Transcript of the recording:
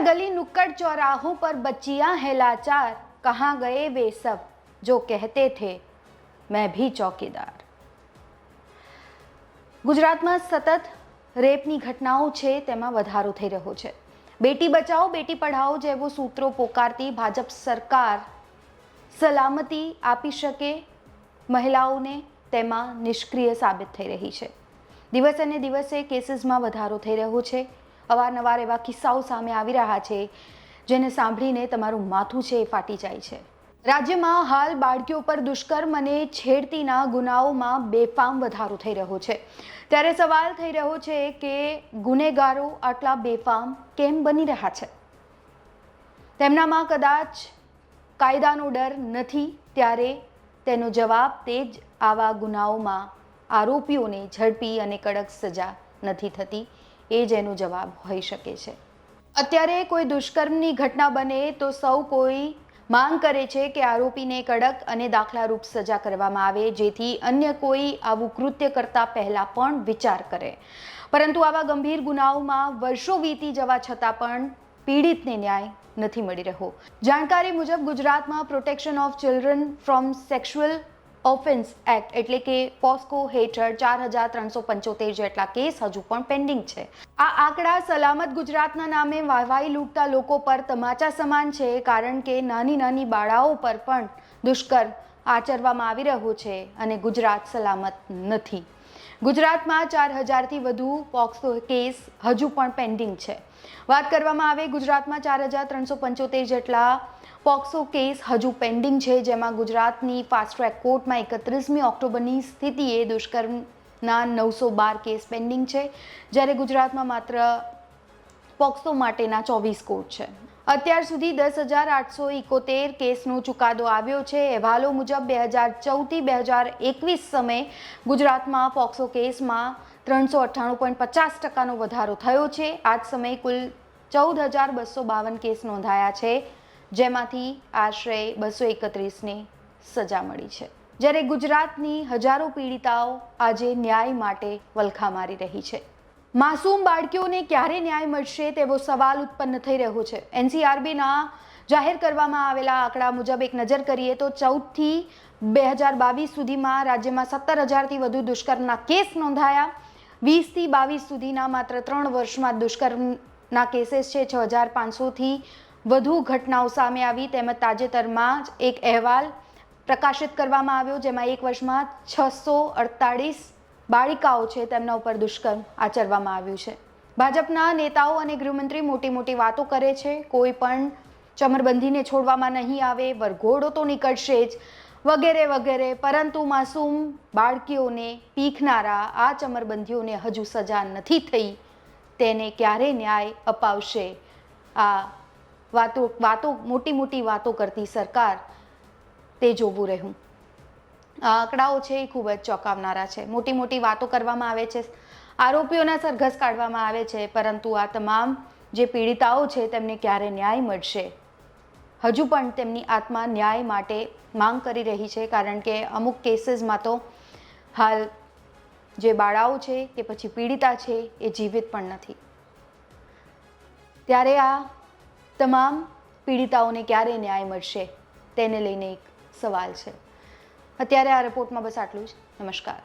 गली नुक्कड़ चौराहों पर बच्चियां हैं लाचार कहाँ गए वे सब जो कहते थे मैं भी चौकीदार ગુજરાતમાં સતત રેપની ઘટનાઓ છે તેમાં વધારો થઈ રહ્યો છે બેટી બચાવો બેટી પઢાઓ જેવો સૂત્રો પોકારતી ભાજપ સરકાર સલામતી આપી શકે મહિલાઓને તેમાં નિષ્ક્રિય સાબિત થઈ રહી છે દિવસે ને દિવસે કેસીસમાં વધારો થઈ રહ્યો છે અવારનવાર એવા કિસ્સાઓ સામે આવી રહ્યા છે, જેને સાંભળીને તમારું માથું છે એ ફાટી જાય છે. રાજ્યમાં હાલ બાળકીઓ પર દુષ્કર્મ અને છેડતીના ગુનાઓમાં બેફામ વધારો થઈ રહ્યો છે. ત્યારે સવાલ થઈ રહ્યો છે કે ગુનેગારો આટલા બેફામ કેમ બની રહ્યા છે? તેમનામાં કદાચ કાયદાનો ડર નથી, ત્યારે તેનો જવાબ તે જ આવા ગુનાઓમાં આરોપીઓને ઝડપી અને કડક સજા નથી થતી. એ જ એનો જવાબ હોઈ શકે છે. અત્યારે કોઈ દુષ્કર્મની ઘટના બને તો સૌ કોઈ માંગ કરે છે કે આરોપીને કડક અને દાખલારૂપ સજા કરવામાં આવે, જેથી અન્ય કોઈ આવું કૃત્ય કરતા પહેલાં પણ વિચાર કરે. પરંતુ આવા ગંભીર ગુનાઓમાં વર્ષો વીતી જવા છતાં પણ પીડિતને ન્યાય નથી મળી રહ્યો. જાણકારી મુજબ ગુજરાતમાં protection of children from sexual offence act એટલે કે પોસ્કો હેઠળ ચાર હજાર ત્રણસો પંચોતેર જેટલા કેસ હજુ પણ પેન્ડિંગ છે. આ આંકડા સલામત ગુજરાતના નામે વાહવાઈ લૂંટતા લોકો પર તમાચા સમાન છે, કારણ કે નાની નાની બાળાઓ પર પણ દુષ્કર્મ આચરવામાં આવી રહ્યો છે અને ગુજરાત સલામત નથી. ગુજરાતમાં ચાર હજારથી વધુ પોક્સો કેસ હજુ પણ પેન્ડિંગ છે. વાત કરવામાં આવે, ગુજરાતમાં ચાર હજાર ત્રણસો પંચોતેર જેટલા પોક્સો કેસ હજુ પેન્ડિંગ છે, જેમાં ગુજરાતની ફાસ્ટ ટ્રેક કોર્ટમાં એકત્રીસમી ઓક્ટોબરની સ્થિતિએ દુષ્કર્મના નવસો બાર કેસ પેન્ડિંગ છે, જ્યારે ગુજરાતમાં માત્ર પોક્સો માટેના ચોવીસ કોર્ટ છે. અત્યાર સુધી દસ હજાર આઠસો ઇકોતેર કેસનો ચુકાદો આવ્યો છે. અહેવાલો મુજબ બે હજાર ચૌદથી બે હજાર એકવીસ સમયે ગુજરાતમાં પોક્સો કેસમાં ત્રણસો અઠ્ઠાણું પોઈન્ટ પચાસ ટકાનો વધારો થયો છે. આ જ સમયે કુલ ચૌદ હજાર બસો બાવન કેસ નોંધાયા છે, જેમાંથી આશરે બસો એકત્રીસને સજા મળી છે. જ્યારે ગુજરાતની હજારો પીડિતાઓ આજે ન્યાય માટે વલખા મારી રહી છે. માસૂમ બાળકીઓને ક્યારે ન્યાય મળશે તેવો સવાલ ઉત્પન્ન થઈ રહ્યો છે. એનસીઆરબીના જાહેર કરવામાં આવેલા આંકડા મુજબ એક નજર કરીએ તો ચૌદથી બે હજાર બાવીસ સુધીમાં રાજ્યમાં સત્તર હજારથી વધુ દુષ્કર્મના કેસ નોંધાયા. વીસથી બાવીસ સુધીના માત્ર ત્રણ વર્ષમાં દુષ્કર્મના કેસીસ છે. છ હજાર પાંચસોથી વધુ ઘટનાઓ સામે આવી. તેમજ તાજેતરમાં જ એક અહેવાલ પ્રકાશિત કરવામાં આવ્યો, જેમાં એક વર્ષમાં છસો અડતાળીસ બાળિકાઓ છે તેમના ઉપર દુષ્કર્મ આચરવામાં આવ્યું છે. ભાજપના નેતાઓ અને ગૃહમંત્રી મોટી મોટી વાતો કરે છે. કોઈ પણ ચમરબંધીને છોડવામાં નહીં આવે, વરઘોડો તો નીકળશે જ વગેરે વગેરે. પરંતુ માસૂમ બાળકીઓને પીખનારા આ ચમરબંધીઓને હજુ સજા નથી થઈ. તેને ક્યારે ન્યાય અપાવશે? આ વાતો વાતો, મોટી મોટી વાતો કરતી સરકાર તે જોવું રહ્યું. આંકડાઓ છે એ ખૂબ જ ચોંકાવનારા છે. મોટી મોટી વાતો કરવામાં આવે છે. આરોપીઓના સરઘસ કાઢવામાં આવે છે, પરંતુ આ તમામ જે પીડિતાઓ છે તેમને ક્યારે ન્યાય મળશે? હજુ પણ તેમની આત્મા ન્યાય માટે માંગ કરી રહી છે, કારણ કે અમુક કેસીસમાં તો હાલ જે બાળાઓ છે કે પછી પીડિતા છે એ જીવિત પણ નથી. ત્યારે આ તમામ પીડિતાઓને ક્યારે ન્યાય મળશે? તેને લઈને એક સવાલ છે. અત્યારે આ રિપોર્ટમાં બસ આટલું જ. નમસ્કાર.